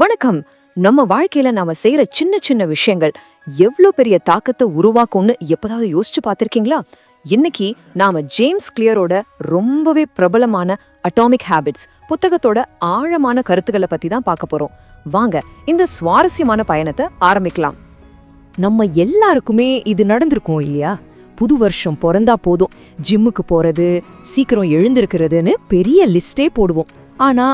வணக்கம். நம்ம வாழ்க்கையில நாம செய்யற சின்ன சின்ன விஷயங்கள் எவ்வளோ பெரிய தாக்கத்தை உருவாக்கும்னு எப்பதாவது யோசிச்சு பார்த்துருக்கீங்களா? இன்னைக்கு நாம ஜேம்ஸ் கிளியரோட ரொம்பவே பிரபலமான அட்டாமிக் ஹேபிட்ஸ் புத்தகத்தோட ஆழமான கருத்துக்களை பத்தி தான் பார்க்க போறோம். வாங்க இந்த சுவாரஸ்யமான பயணத்தை ஆரம்பிக்கலாம். நம்ம எல்லாருக்குமே இது நடந்திருக்கும் இல்லையா? புது வருஷம் பிறந்தா போதும். ஜிம்முக்கு போறது சீக்கிரம் எழுந்திருக்கிறதுன்னு பெரிய லிஸ்டே போடுவோம். ஆனா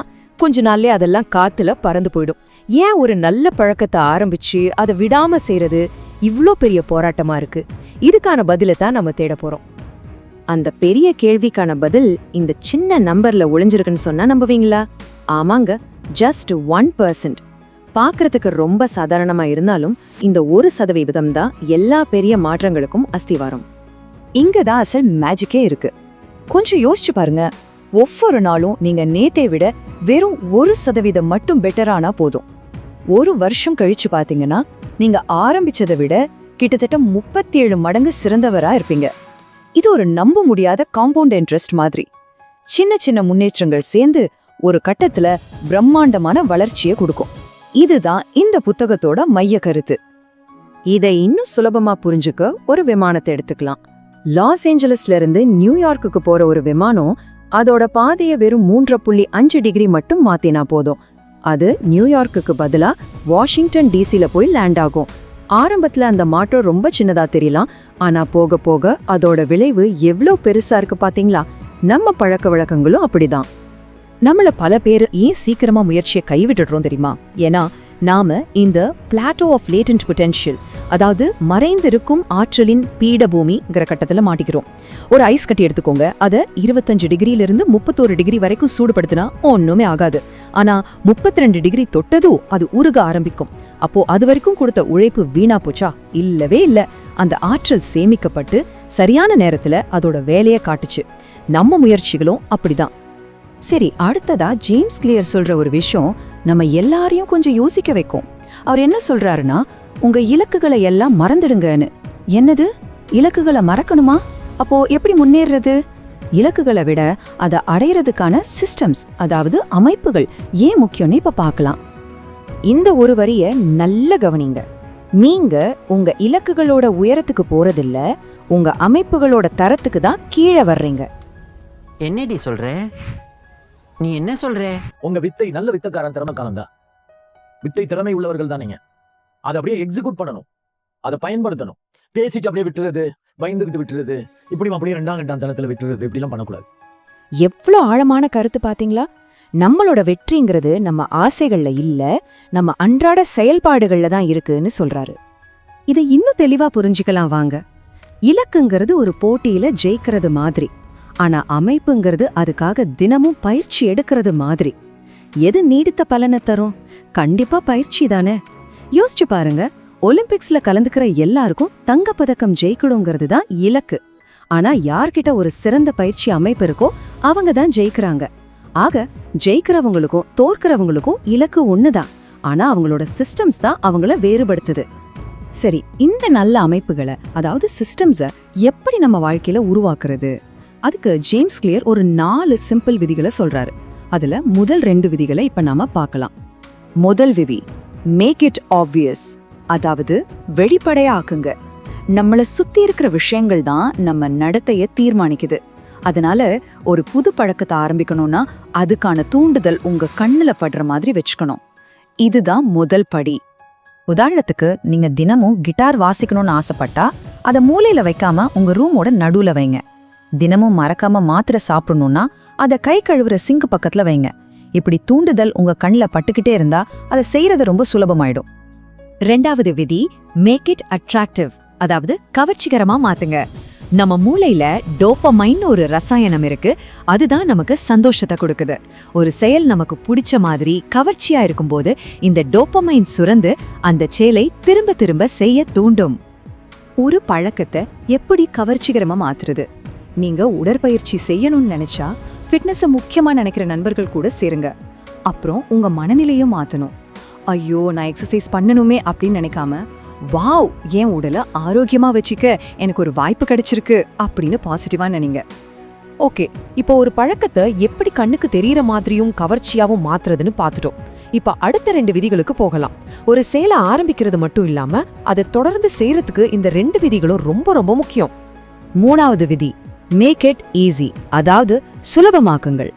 கொஞ்ச நாள்லயே அதெல்லாம் காத்துல பறந்து போயிடும். ஏன் ஒரு நல்ல பழக்கத்தை ஆரம்பிச்சு அதை விடாம செய்யறது இவ்ளோ பெரிய போராட்டமா இருக்கு? இதுக்கான பதிலை தான் நம்ம தேட போறோம். அந்த பெரிய கேள்விக்கான பதில் இந்த சின்ன நம்பர்ல ஒளிஞ்சிருக்குன்னு சொன்னா நம்புவீங்களா? ஆமாங்க ஜஸ்ட் ஒன் பர்சன்ட் பார்க்கறதுக்கு ரொம்ப சாதாரணமா இருந்தாலும் இந்த ஒரு சதவீதம் தான் எல்லா பெரிய மாற்றங்களுக்கும் அஸ்திவாரம். இங்க தான் அசல் மேஜிக்கே இருக்கு. கொஞ்சம் யோசிச்சு பாருங்க. ஒவ்வொரு நாளும் நீங்க நேத்தை விட வெறும் ஒரு சதவீதம் மட்டும் பெட்டரானா போதும். ஒரு வருஷம் கழிச்சு பாத்தீங்கன்னா நீங்க ஆரம்பிச்சதை விட கிட்டத்தட்ட முப்பத்தி ஏழு மடங்கு சிறந்தவரா இருப்பீங்க. இது ஒரு நம்ப முடியாத காம்பவுண்ட் இன்ட்ரெஸ்ட் மாதிரி. சின்ன சின்ன முன்னேற்றங்கள் சேர்ந்து ஒரு கட்டத்துல பிரம்மாண்டமான வளர்ச்சியை கொடுக்கும். இதுதான் இந்த புத்தகத்தோட மைய கருத்து. இதை இன்னும் சுலபமா புரிஞ்சுக்க ஒரு விமானத்தை எடுத்துக்கலாம். லாஸ் ஏஞ்சலஸ்ல இருந்து நியூயார்க்குக்கு போற ஒரு விமானம் அதோட பாதையை வெறும் மூன்றரை புள்ளி அஞ்சு டிகிரி மட்டும் மாத்தினா போதும். அது நியூயார்க்குக்கு பதிலா வாஷிங்டன் டிசில போய் லேண்ட் ஆகும். ஆரம்பத்துல அந்த மாற்றம் ரொம்ப சின்னதா தெரியலாம். ஆனா போக போக அதோட விளைவு எவ்வளோ பெருசா இருக்கு பாத்தீங்களா? நம்ம பழக்க வழக்கங்களும் அப்படிதான். நம்மள பல பேர் ஏன் சீக்கிரமா முயற்சியை கைவிட்டுடுறோம் தெரியுமா? ஏன்னா நாம இந்த பிளாட்டோ ஆஃப் லேட்டன்ட் பொட்டென்ஷியல் அதாவது மறைந்திருக்கும் ஆற்றலின் பீடபூமிங்கிற கட்டத்தில் மாட்டிக்கிறோம். ஒரு ஐஸ் கட்டி எடுத்துக்கோங்க. அதை இருபத்தஞ்சு டிகிரியிலிருந்து முப்பத்தோரு டிகிரி வரைக்கும் சூடுபடுத்தினா ஒன்றுமே ஆகாது. ஆனால் முப்பத்தி ரெண்டு டிகிரி தொட்டதும் அது உருக ஆரம்பிக்கும். அப்போ அது வரைக்கும் கொடுத்த உழைப்பு வீணா போச்சா? இல்லவே இல்லை. அந்த ஆற்றல் சேமிக்கப்பட்டு சரியான நேரத்தில் அதோட வேலையை காட்டுச்சு. நம்ம முயற்சிகளும் அப்படிதான். சரி அடுத்ததா ஜேம்ஸ் கிளியர் சொல்ற ஒரு விஷயம் நம்ம எல்லாரையும் கொஞ்சம் யோசிக்க வைக்கும். அவர் என்ன சொல்றாருன்னா உங்க இலக்குகளை எல்லாம் மறந்துடுங்கன்னு. என்னது? இலக்குகளை மறக்கணுமா? அப்போ எப்படி முன்னேறது? இலக்குகளை விட அதை அடையறதுக்கான சிஸ்டம்ஸ் அதாவது அமைப்புகள் ஏன் முக்கியம்னு இப்ப பார்க்கலாம். இந்த ஒரு வரிய நல்ல கவனிங்க. நீங்க உங்க இலக்குகளோட உயரத்துக்கு போறதில்ல உங்க அமைப்புகளோட தரத்துக்கு தான் கீழே வர்றீங்க. என்னடி சொல்ற? நீ என்ன சொல்ற? உங்க வித்தை நல்ல வித்தக்காரன் திறமைக்காரன் தான். வித்தை திறமை உள்ளவர்கள் தான் நீங்க. அதை அப்படியே எக்ஸிக்யூட் பண்ணணும். அதை பயன்படுத்தணும். பேசிட்டு அப்படியே விட்டுறது பயந்துகிட்டு விட்டுறது இப்படி அப்படியே ரெண்டாம் ரெண்டாம் தளத்தில் விட்டுறது இப்படிலாம் பண்ணக்கூடாது. எவ்வளோ ஆழமான கருத்து பார்த்தீங்களா நம்மளோட வெற்றிங்கிறது நம்ம ஆசைகளில் இல்லை நம்ம அன்றாட செயல்பாடுகளில் தான் இருக்குன்னு சொல்றாரு. இதை இன்னும் தெளிவாக புரிஞ்சுக்கலாம் வாங்க. இலக்குங்கிறது ஒரு போட்டியில ஜெயிக்கிறது மாதிரி ஆனா அமைப்புங்கிறது அதுக்காக தினமும் பயிற்சி எடுக்கிறது மாதிரி. எது நீடித்த பலனை தரும்? கண்டிப்பா பயிற்சி தானே. யோசிச்சு பாருங்க. ஒலிம்பிக்ஸ்ல கலந்துக்கிற எல்லாருக்கும் தங்கப்பதக்கம் ஜெயிக்கணுங்கிறது தான் இலக்கு. ஆனா யார்கிட்ட ஒரு சிறந்த பயிற்சி அமைப்பு இருக்கோ அவங்க தான் ஜெயிக்கிறாங்க. ஆக ஜெயிக்கிறவங்களுக்கும் தோற்கிறவங்களுக்கும் இலக்கு ஒண்ணுதான். ஆனா அவங்களோட சிஸ்டம்ஸ் தான் அவங்கள வேறுபடுத்துது. சரி இந்த நல்ல அமைப்புகளை அதாவது சிஸ்டம்ஸை எப்படி நம்ம வாழ்க்கையில உருவாக்குறது? அதுக்கு ஜேம்ஸ் கிளியர் ஒரு நாலு சிம்பிள் விதிகளை சொல்றாரு. அதுல முதல் ரெண்டு விதிகளை இப்ப நாம பார்க்கலாம். முதல் விதி மேக் இட் ஆப்வியஸ் அதாவது வெளிப்படையாக்குங்க. ஆக்குங்க சுத்தி இருக்கிற விஷயங்கள் தான் நம்ம நடத்தைய தீர்மானிக்குது. அதனால ஒரு புது பழக்கத்தை ஆரம்பிக்கணும்னா அதுக்கான தூண்டுதல் உங்க கண்ணுல படுற மாதிரி வச்சுக்கணும். இதுதான் முதல் படி. உதாரணத்துக்கு நீங்க தினமும் கிட்டார் வாசிக்கணும்னு ஆசைப்பட்டா அதை மூலையில வைக்காம உங்க ரூமோட நடுவுல வைங்க. தினமும் மறக்காம மாத்திரை சாப்பிடணும்னா அதை கை கழுவுற சிங்க் பக்கத்துல வைங்க. இப்படி தூண்டுதல் உங்க கண்ணில் பட்டுக்கிட்டே இருந்தா அதை செய்யறது ரொம்ப சுலபமாயிடும். ரெண்டாவது விதி மேக் இட் அட்ராக்டிவ் அதாவது கவர்ச்சிகரமா மாத்துங்க. நம்ம மூளையில டோப்பமைன் ஒரு ரசாயனம் இருக்கு. அதுதான் நமக்கு சந்தோஷத்தை கொடுக்குது. ஒரு செயல் நமக்கு பிடிச்ச மாதிரி கவர்ச்சியா இருக்கும்போது இந்த டோப்பமைன் சுரந்து அந்த செயலை திரும்ப திரும்ப செய்ய தூண்டும். ஒரு பழக்கத்தை எப்படி கவர்ச்சிகரமா மாத்துறது? நீங்க உடற்பயிற்சி செய்யணும்னு நினைச்சா ஃபிட்னஸை முக்கியமாக நினைக்கிற நண்பர்கள் கூட சேருங்க. அப்புறம் உங்கள் மனநிலையும் மாற்றணும் ஐயோ நான் எக்ஸசைஸ் பண்ணணுமே அப்படின்னு நினைக்காம வாவ் என் உடலை ஆரோக்கியமாக வச்சுக்க எனக்கு ஒரு வாய்ப்பு கிடைச்சிருக்கு அப்படின்னு பாசிட்டிவாக நினைங்க. ஓகே இப்போ ஒரு பழக்கத்தை எப்படி கண்ணுக்கு தெரியற மாதிரியும் கவர்ச்சியாகவும் மாத்துறதுன்னு பார்த்துட்டோம் இப்போ அடுத்த ரெண்டு விதிகளுக்கு போகலாம். ஒரு செயலை ஆரம்பிக்கிறது மட்டும் இல்லாம அதை தொடர்ந்து செய்யறதுக்கு இந்த ரெண்டு விதிகளும் ரொம்ப ரொம்ப முக்கியம். மூணாவது விதி மேக் இட் ஈஸி அதாவது சுலபமாக்குங்கள்.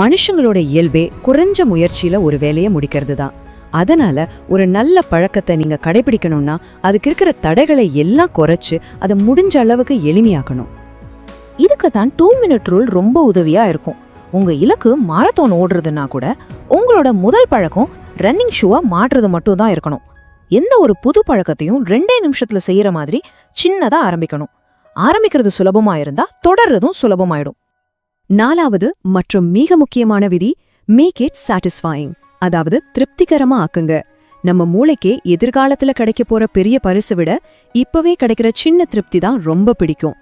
மனுஷங்களோட இயல்பே குறைஞ்ச முயற்சியில ஒரு வேலையை முடிக்கிறது தான் அதனால ஒரு நல்ல பழக்கத்தை நீங்க கடைபிடிக்கணும்னா அதுக்கு இருக்கிற தடைகளை எல்லாம் குறைச்சு அதை முடிஞ்ச அளவுக்கு எளிமையாக்கணும். இதுக்கு தான் டூ மினிட் ரூல் ரொம்ப உதவியா இருக்கும். உங்க இலக்கு மாரத்தோன் ஓடுறதுன்னா கூட உங்களோட முதல் பழக்கம் ரன்னிங் ஷூவா மாற்றுறது மட்டும் தான் இருக்கணும். எந்த ஒரு புது பழக்கத்தையும் ரெண்டே நிமிஷத்துல செய்யற மாதிரி சின்னதா ஆரம்பிக்கணும். ஆரம்பிக்கிறது சுலபமா இருந்தா தொடர்றதும் சுலபமாயிடும். நாலாவது மற்றும் மிக முக்கியமான விதி மேக் இட் சாட்டிஸ்ஃபைங் அதாவது திருப்திகரமா ஆக்குங்க. நம்ம மூளைக்கே எதிர்காலத்துல கிடைக்க போற பெரிய பரிசு விட இப்பவே கிடைக்கிற சின்ன திருப்தி தான் ரொம்ப பிடிக்கும்.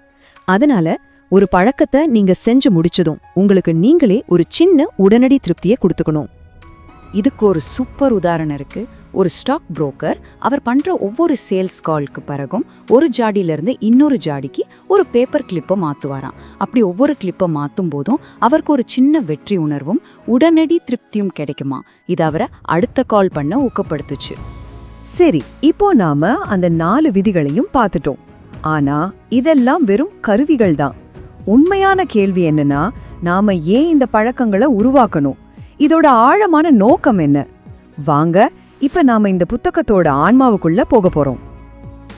அதனால ஒரு பழக்கத்தை நீங்க செஞ்சு முடிச்சதும் உங்களுக்கு நீங்களே ஒரு சின்ன உடனடி திருப்தியை கொடுத்துக்கணும். இதுக்கு ஒரு சூப்பர் உதாரணம் இருக்கு. ஒரு ஸ்டாக் புரோக்கர் அவர் பண்ற ஒவ்வொரு சேல்ஸ் கால்க்கு பிறகும் ஒரு ஜாடியில இருந்து இன்னொரு ஜாடிக்கு ஒரு பேப்பர் கிளிப்பை மாற்றுவாராம் அப்படி ஒவ்வொரு கிளிப்பை மாற்றும் போதும் அவருக்கு ஒரு சின்ன வெற்றி உணர்வும் உடனடி திருப்தியும் கிடைக்குமா இது அவரை அடுத்த கால் பண்ண ஊக்கப்படுத்துச்சு. சரி இப்போ நாம அந்த நாலு விதிகளையும் பார்த்துட்டோம். ஆனா இதெல்லாம் வெறும் கருவிகள் தான். உண்மையான கேள்வி என்னன்னா நாம ஏன் இந்த பழக்கங்களை உருவாக்கணும்? இதோட ஆழமான நோக்கம் என்ன? வாங்க இப்ப நாம இந்த புத்தகத்தோட ஆன்மாவுக்குள்ள போக போறோம்.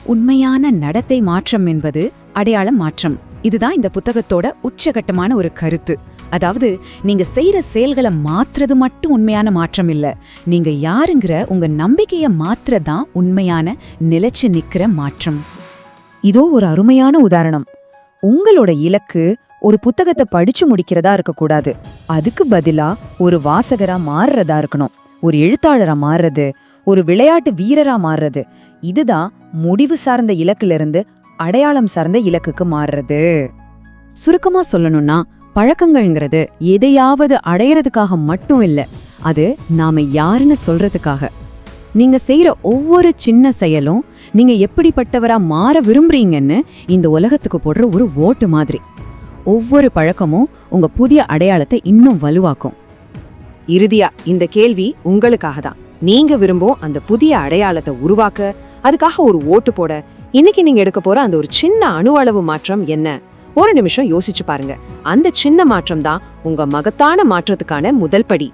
உண்மையான நடத்தை மாற்றம் என்பது அடையாள மாற்றம். இதுதான் இந்த புத்தகத்தோட உச்சகட்டமான ஒரு கருத்து. அதாவது நீங்க செய்யற செயல்களை மாத்துறது மட்டும் உண்மையான மாற்றம் இல்ல. நீங்க யாருங்கிற உங்க நம்பிக்கைய மாத்துறதான் உண்மையான நிலைச்சு நிக்கிற மாற்றம். இதோ ஒரு அருமையான உதாரணம். உங்களோட இலக்கு ஒரு புத்தகத்தை படிச்சு முடிக்கிறதா இருக்கக்கூடாது. அதுக்கு பதிலா ஒரு வாசகரா மாறுறதா இருக்கணும். ஒரு எழுத்தாளரா மாறுறது ஒரு விளையாட்டு வீரரா மாறுறது. இதுதான் முடிவு சார்ந்த இலக்கிலிருந்து அடையாளம் சார்ந்த இலக்குக்கு மாறுறது. சுருக்கமா சொல்லணும்னா பழக்கங்கள்ங்கிறது எதையாவது அடையறதுக்காக மட்டும் இல்லை அது நாம யாருன்னு சொல்றதுக்காக. நீங்க செய்யற ஒவ்வொரு சின்ன செயலும் நீங்க எப்படிப்பட்டவரா மாற விரும்புறீங்கன்னு இந்த உலகத்துக்கு போடுற ஒரு ஓட்டு மாதிரி. ஒவ்வொரு பழக்கமும் உங்க புதிய அடையாளத்தை இன்னும் வலுவாக்கும். இறுதியா இந்த கேள்வி உங்களுக்காக தான் நீங்க விரும்பும் அந்த புதிய அடையாளத்தை உருவாக்க அதுக்காக ஒரு ஓட்டு போட இன்னைக்கு நீங்க எடுக்க போற அந்த ஒரு சின்ன அணு அளவு மாற்றம் என்ன? ஒரு நிமிஷம் யோசிச்சு பாருங்க. அந்த சின்ன மாற்றம் தான் உங்க மகத்தான மாற்றத்துக்கான முதல் படி.